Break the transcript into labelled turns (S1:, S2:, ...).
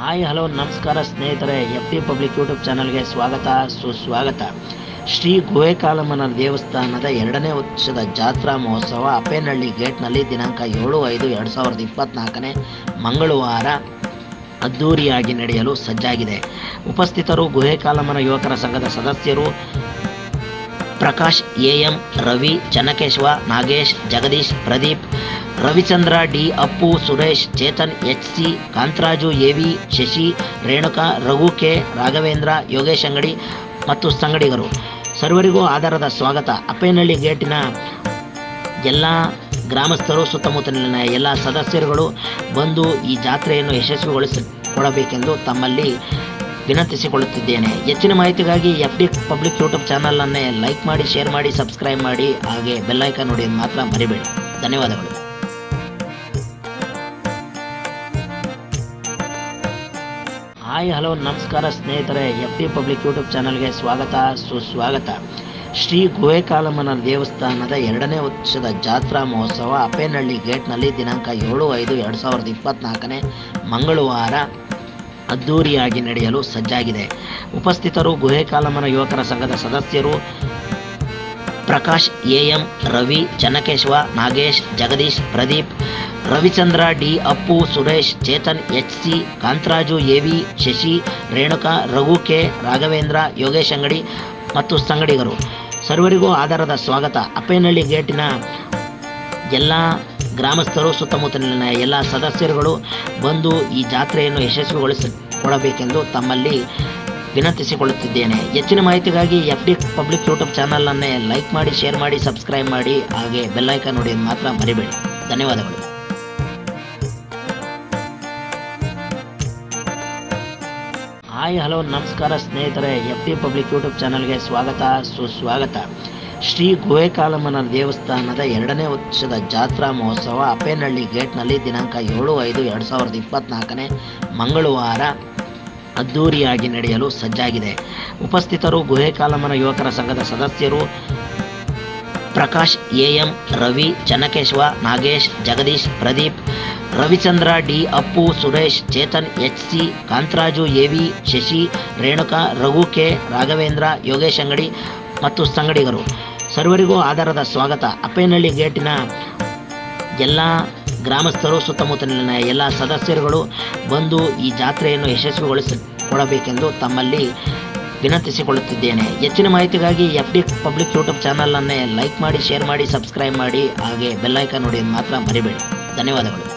S1: Hi, hello, ನಮಸ್ಕಾರ ಸ್ನೇಹಿತರೆ. F D public YouTube ಚಾನಲ್ಗೆ ಸ್ವಾಗತ, ಸುಸ್ವಾಗತ. ಶ್ರೀ ಗುಹೆಕಾಲಮ್ಮನ ದೇವಸ್ಥಾನದ ಎರಡನೇ ವರ್ಷದ ಜಾತ್ರಾ ಮಹೋತ್ಸವ ಅಪ್ಪೇನಹಳ್ಳಿ ಗೇಟ್ನಲ್ಲಿ ದಿನಾಂಕ ಏಳು ಐದು ಎರಡು ಸಾವಿರದ ಇಪ್ಪತ್ತ್ನಾಲ್ಕನೇ ಮಂಗಳವಾರ ಅದ್ಧೂರಿಯಾಗಿ ನಡೆಯಲು ಸಜ್ಜಾಗಿದೆ. ಉಪಸ್ಥಿತರು ಗುಹೆಕಾಲಮ್ಮನ ಯುವಕರ ಸಂಘದ ಸದಸ್ಯರು Prakash A M Ravi, Channakeshava, Nagesh, Jagadish, Pradeep, Ravichandra, D, Appu, Suresh, Chetan, H C, Kantharaju, A V, Shashi, Renuka, Raghu K, Raghavendra, Yogesh Angadi ಮತ್ತು ಸಂಗಡಿಗರು. ಸರ್ವರಿಗೂ ಆಧಾರದ ಸ್ವಾಗತ. ಅಪ್ಪೇನಹಳ್ಳಿ ಗೇಟಿನ ಎಲ್ಲ ಗ್ರಾಮಸ್ಥರು, ಸುತ್ತಮುತ್ತಲಿನ ಎಲ್ಲ ಸದಸ್ಯರುಗಳು ಬಂದು ಈ ಜಾತ್ರೆಯನ್ನು ಯಶಸ್ವಿಗೊಳಿಸಿಕೊಡಬೇಕೆಂದು ತಮ್ಮಲ್ಲಿ ವಿನಂತಿಸಿಕೊಳ್ಳುತ್ತಿದ್ದೇನೆ. ಹೆಚ್ಚಿನ ಮಾಹಿತಿಗಾಗಿ ಎಫ್ ಡಿ ಪಬ್ಲಿಕ್ ಯೂಟ್ಯೂಬ್ ಚಾನಲನ್ನೇ ಲೈಕ್ ಮಾಡಿ, ಶೇರ್ ಮಾಡಿ, ಸಬ್ಸ್ಕ್ರೈಬ್ ಮಾಡಿ, ಹಾಗೆ ಬೆಲ್ಲೈಕನ್ ನೋಡಿ ಮಾತ್ರ ಮರಿಬೇಡಿ. ಧನ್ಯವಾದಗಳು. ಹಾಯ್, ಹಲೋ, ನಮಸ್ಕಾರ ಸ್ನೇಹಿತರೆ. ಎಫ್ ಡಿ ಪಬ್ಲಿಕ್ ಯೂಟ್ಯೂಬ್ ಚಾನಲ್ಗೆ ಸ್ವಾಗತ, ಸುಸ್ವಾಗತ. ಶ್ರೀ ಗುಹೆಕಾಲಮ್ಮನ ದೇವಸ್ಥಾನದ ಎರಡನೇ ವರ್ಷದ ಜಾತ್ರಾ ಮಹೋತ್ಸವ ಅಪ್ಪೇನಹಳ್ಳಿ ಗೇಟ್ನಲ್ಲಿ ದಿನಾಂಕ ಏಳು ಐದು ಎರಡು ಸಾವಿರದ ಇಪ್ಪತ್ತ್ನಾಲ್ಕನೇ ಮಂಗಳವಾರ ಅದ್ಧೂರಿಯಾಗಿ ನಡೆಯಲು ಸಜ್ಜಾಗಿದೆ. ಉಪಸ್ಥಿತರು ಗುಹೆಕಾಲಮ್ಮನ ಯುವಕರ ಸಂಘದ ಸದಸ್ಯರು Prakash M Ravi, Channakeshava, Nagesh, Jagadish, Pradeep, Ravichandra, D, Appu, Suresh, Chetan, H C, Kantharaju, A V, Shashi, Renuka, Raghu K, Raghavendra, Yogesh Angadi ಮತ್ತು ಸಂಗಡಿಗರು. ಸರ್ವರಿಗೂ ಆಧಾರದ ಸ್ವಾಗತ. ಅಪ್ಪೇನಹಳ್ಳಿ ಗೇಟಿನ ಎಲ್ಲ ಗ್ರಾಮಸ್ಥರು ಸುತ್ತಮುತ್ತಲಿನ ಎಲ್ಲ ಸದಸ್ಯರುಗಳು ಬಂದು ಈ ಜಾತ್ರೆಯನ್ನು ಯಶಸ್ವಿಗೊಳಿಸಿಕೊಡಬೇಕೆಂದು ತಮ್ಮಲ್ಲಿ ವಿನಂತಿಸಿಕೊಳ್ಳುತ್ತಿದ್ದೇನೆ. ಹೆಚ್ಚಿನ ಮಾಹಿತಿಗಾಗಿ ಎಫ್ ಡಿ ಪಬ್ಲಿಕ್ ಯೂಟ್ಯೂಬ್ ಚಾನಲನ್ನೇ ಲೈಕ್ ಮಾಡಿ, ಶೇರ್ ಮಾಡಿ, ಸಬ್ಸ್ಕ್ರೈಬ್ ಮಾಡಿ, ಹಾಗೆ ಬೆಲ್ಲೈಕನ್ ನೋಡಿ ಮಾತ್ರ ಮರಿಬೇಡಿ. ಧನ್ಯವಾದಗಳು. ಹಾಯ್, ಹಲೋ, ನಮಸ್ಕಾರ ಸ್ನೇಹಿತರೆ. ಎಫ್ ಡಿ ಪಬ್ಲಿಕ್ ಯೂಟ್ಯೂಬ್ ಚಾನಲ್ಗೆ ಸ್ವಾಗತ, ಸುಸ್ವಾಗತ. ಶ್ರೀ ಗುಹೆಕಾಲಮ್ಮನ ದೇವಸ್ಥಾನದ ಎರಡನೇ ವರ್ಷದ ಜಾತ್ರಾ ಮಹೋತ್ಸವ ಅಪ್ಪೇನಹಳ್ಳಿ ಗೇಟ್ನಲ್ಲಿ ದಿನಾಂಕ ಏಳು ಐದು ಎರಡು ಸಾವಿರದ ಇಪ್ಪತ್ತ್ನಾಲ್ಕನೇ ಮಂಗಳವಾರ ಅದ್ಧೂರಿಯಾಗಿ ನಡೆಯಲು ಸಜ್ಜಾಗಿದೆ. ಉಪಸ್ಥಿತರು ಗುಹೆಕಾಲಮ್ಮನ ಯುವಕರ ಸಂಘದ ಸದಸ್ಯರು Prakash A Ravi, Channakeshava, Nagesh, Jagadish, Pradeep, Ravichandra, D, Appu, Suresh, Chetan, H C, Kantharaju, A V, Shashi, Renuka, Raghu K, Raghavendra, Yogesh Angadi ಮತ್ತು ಸಂಗಡಿಗರು. ಸರ್ವರಿಗೂ ಆಧಾರದ ಸ್ವಾಗತ. ಅಪ್ಪೇನಹಳ್ಳಿ ಗೇಟಿನ ಎಲ್ಲ ಗ್ರಾಮಸ್ಥರು, ಸುತ್ತಮುತ್ತಲಿನ ಎಲ್ಲ ಸದಸ್ಯರುಗಳು ಬಂದು ಈ ಜಾತ್ರೆಯನ್ನು ಯಶಸ್ವಿಗೊಳಿಸಿಕೊಡಬೇಕೆಂದು ತಮ್ಮಲ್ಲಿ ವಿನಂತಿಸಿಕೊಳ್ಳುತ್ತಿದ್ದೇನೆ. ಹೆಚ್ಚಿನ ಮಾಹಿತಿಗಾಗಿ ಎಫ್ ಡಿ ಪಬ್ಲಿಕ್ ಯೂಟ್ಯೂಬ್ ಚಾನಲನ್ನೇ ಲೈಕ್ ಮಾಡಿ, ಶೇರ್ ಮಾಡಿ, ಸಬ್ಸ್ಕ್ರೈಬ್ ಮಾಡಿ, ಹಾಗೆ ಬೆಲ್ಲೈಕನ್ ನೋಡಿ ಮಾತ್ರ ಮರಿಬೇಡಿ. ಧನ್ಯವಾದಗಳು.